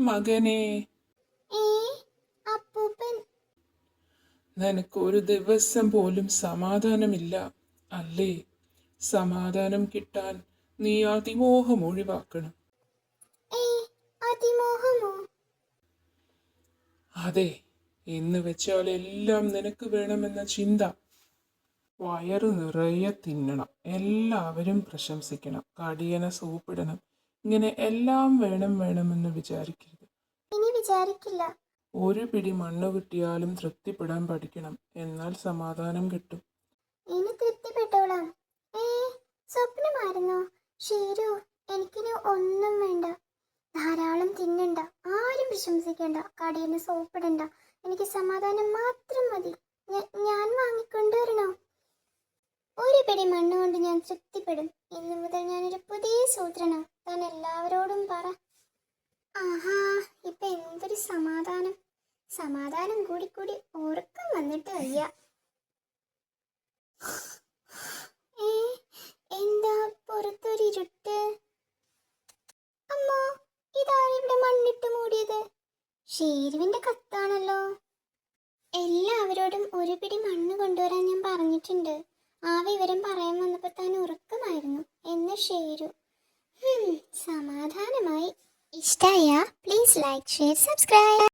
മകനെ. നിനക്ക് ഒരു ദിവസം പോലും സമാധാനമില്ല അല്ലേ? സമാധാനം കിട്ടാൻ നീ അതിമോഹം ഒഴിവാക്കണം. അതെ എന്ന് വെച്ചാൽ എല്ലാം നിനക്ക് വേണമെന്ന ചിന്ത. വയറ് നിറയെ തിന്നണം എല്ലാവരും പ്രശംസിക്കണം കടിയനെ സൂപ്പിടണം ഇങ്ങനെ എല്ലാം വേണം വേണമെന്ന് വിചാരിക്കരുത്. ഇനി വിചാരിക്കില്ല. ഒരു പിടി മണ്ണ് കിട്ടിയാലും തൃപ്തിപ്പെടാൻ പഠിക്കണം. എന്നാൽ സമാധാനം കിട്ടും. ഇനി തൃപ്തിപ്പെട്ടോളാം. ഏ സ്വപ്നമായിരുന്നോ ഷീരു എനിക്കിനി ഒന്നും വേണ്ട. ധാരാളം തിന്നണ്ട. ആരും വിശംസിക്കണ്ട കടയിൽ സോപ്പിടണ്ട. എനിക്ക് സമാധാനം മാത്രം മതി. ഞാൻ വാങ്ങിക്കൊണ്ടുവരണോ? പിടി മണ്ണ് കൊണ്ട് ഞാൻ തൃപ്തിപ്പെടും. ഇന്നു മുതൽ ഞാനൊരു പുതിയ സൂത്രനാ താൻ എല്ലാവരോടും പറ. ആഹാ ഇപ്പൊ എന്തൊരു സമാധാനം. സമാധാനം കൂടി കൂടി ഉറക്കം വന്നിട്ട് വയ്യ. ഏ എന്താ പുറത്തൊരു ഇരുട്ട്? അമ്മോ ഇവിടെ മണ്ണിട്ട് മൂടിയത്? ഷേരുവിന്റെ കത്താണല്ലോ. എല്ലാവരോടും ഒരു പിടി മണ്ണ് കൊണ്ടുവരാൻ ഞാൻ പറഞ്ഞിട്ടുണ്ട്. ആ വിവരം പറയാൻ വന്നപ്പോൾ താൻ ഉറക്കമായിരുന്നു. എന്ന് ഷേരു. സമാധാനമായി. ഇഷ്ടായ പ്ലീസ് ലൈക്ക് ഷെയർ സബ്സ്ക്രൈബ്.